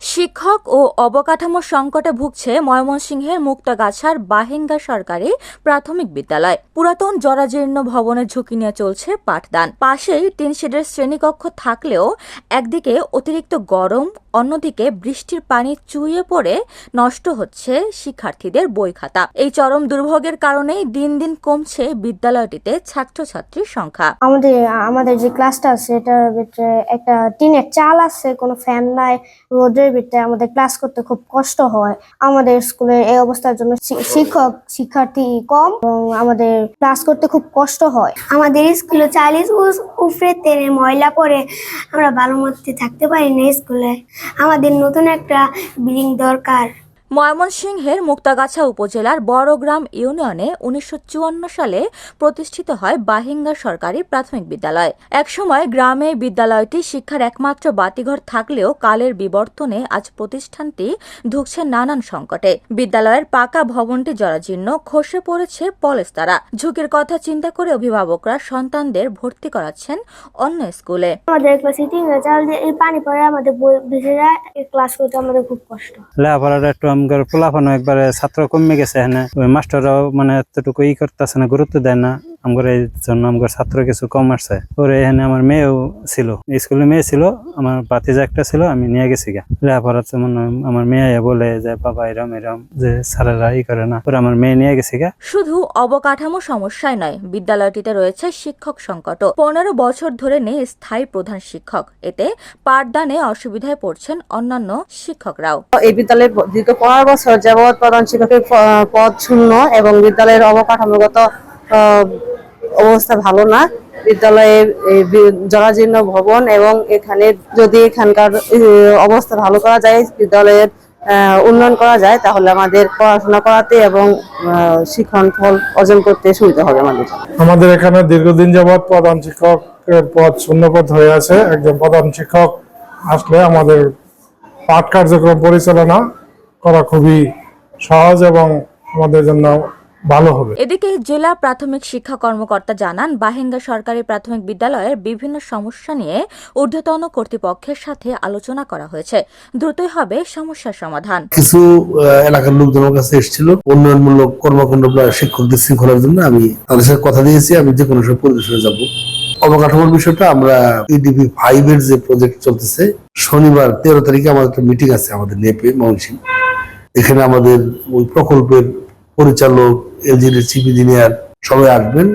শিক্ষক ও অবকাঠামো সংকটে ভুগছে ময়মনসিংহের মুক্তাগাছার বাহেঙ্গা সরকারি প্রাথমিক বিদ্যালয়। পুরাতন জরাজীর্ণ ভবনের ঝুঁকি নিয়ে চলছে পাঠদান। পাশেই তিন শেডের শ্রেণীকক্ষ থাকলেও একদিকে অতিরিক্ত গরম অন্যদিকে বৃষ্টির পানি চুইয়ে পড়ে নষ্ট হচ্ছে শিক্ষার্থীদের বই খাতা। এই চরম দুর্ভোগের কারণেই দিন দিন কমছে বিদ্যালয়টিতে ছাত্রছাত্রীর সংখ্যা। আমাদের আমাদের যে ক্লাসটা আছে, এটার ভিতরে একটা টিনের চাল আছে, কোনো ফ্যান নাই, রোদের ভিতরে আমাদের ক্লাস করতে খুব কষ্ট হয়। আমাদের স্কুলের এই অবস্থার জন্য শিক্ষক, শিক্ষার্থী কম এবং আমাদের ক্লাস করতে খুব কষ্ট হয়। আমাদের স্কুলে চালিশ উপরে তেলে ময়লা পড়ে, আমরা ভালো মতো থাকতে পারি না স্কুলে। আমাদের নতুন একটা বিল্ডিং দরকার। ময়মনসিংহের মুক্তাগাছা উপজেলার বড়গ্রাম ইউনিয়নে উনিশশো চুয়ান্ন সালে প্রতিষ্ঠিত হয় বাহিঙ্গা সরকারি প্রাথমিক বিদ্যালয়। একসময় গ্রামে বিদ্যালয়টি শিক্ষার একমাত্র বাতিঘর থাকলেও কালের বিবর্তনে আজ প্রতিষ্ঠানটি ঢুকছে নানান সংকটে। বিদ্যালয়ের পাকা ভবনটি জরাজীর্ণ খসে পড়েছে পলেস্তারা। ঝুঁকির কথা চিন্তা করে অভিভাবকরা সন্তানদের ভর্তি করাচ্ছেন অন্য স্কুলে। আমাদের ক্লাসে এই পানি পড়ে আমাদের বই ভেসে যায় ক্লাস করতে আমাদের খুব কষ্ট। লেখাপড়াটা একটু আমাদের পোলাফানো একবারে ছাত্র কমে গেছে ওই মাস্টাররাও মানে এতটুকু ই করতেছে না, গুরুত্ব দেয় না। আমার এই জন্য আমার ছাত্র কিছু কম আসছে। ওরে এখানে আমার মেয়েও ছিল। স্কুলে মেয়ে ছিল আমার বাতিজা একটা ছিল আমি নিয়ে গেছি গা লেখাপড়া যেমন আমার মেয়ে বলে যে বাবা এরম এরম যে স্যারেরা ই করে না। ওরা আমার মেয়ে নিয়ে গেছি গা শুধু অবকাঠামো সমস্যায় নয় বিদ্যালয়টিতে রয়েছে শিক্ষক সংকট পনেরো বছর ধরে নেই স্থায়ী প্রধান শিক্ষক। এতে পাঠদানে অসুবিধায় পড়ছেন অন্যান্য শিক্ষকরাও। এই বিদ্যালয়ের দীর্ঘ পনেরো বছর যাবৎ প্রধান শিক্ষকের পদ শূন্য এবং বিদ্যালয়ের অবকাঠামোগত আহ, অবস্থা ভালো না। বিদ্যালয়ের এই বি- জরাজীর্ণ ভবন এবং এখানে যদি এখানকার অবস্থা ভালো করা যায়, বিদ্যালয়ের উন্নয়ন করা যায়, তাহলে আমাদের পড়াশোনা করাতে এবং শিক্ষণ ফল অর্জন করতে সুবিধা হবে আমাদের। আমাদের এখানে দীর্ঘদিন যাবৎ প্রধান শিক্ষকের পদ শূন্যপদ হয়ে আছে। একজন প্রধান শিক্ষক আসলে আমাদের পাঠ কার্যক্রম পরিচালনা করা খুবই সহজ এবং আমাদের জন্য ভালো হবে। এদিকে জেলা প্রাথমিক শিক্ষা কর্মকর্তা জানান বাহেঙ্গা সরকারি প্রাথমিক বিদ্যালয়ের বিভিন্ন সমস্যা নিয়ে ঊর্ধ্বতন কর্তৃপক্ষের সাথে আলোচনা করা হয়েছে। দ্রুতই হবে সমস্যার সমাধান। কিছু এলাকার লোকজনের কাছে এসেছিল। উন্নয়নমূলক কর্মকাণ্ড শিক্ষকদের শৃঙ্খলার জন্য আমি তাদের সাথে কথা দিয়েছি। আমি যে কোনো সময় পরিদর্শনে যাব। অবকাঠামোর বিষয়টা আমরা ইডিপি ফাইভ এর যে প্রজেক্ট চলতেছে শনিবার তেরো তারিখে আমাদের একটা মিটিং আছে আমাদের নেপে ময়মনসিংহ। এখানে আমাদের ওই প্রকল্পের পরিচালক এলজির চিফ ইঞ্জিনিয়ার সবাই আসবেন,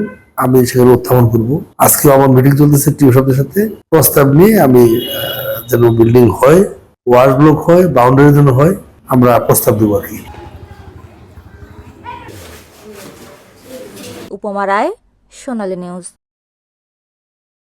আমি সেখানে উত্থাপন করব। আজকে আমার মিটিং চলতেছে টিও সবদের সাথে। প্রস্তাব নিয়ে আমি যেন বিল্ডিং হয় ওয়ার্ড ব্লক হয় বাউন্ডারি যেন হয়, আমরা প্রস্তাব দেবো আর কি। উপমা রায়, সোনালী নিউজ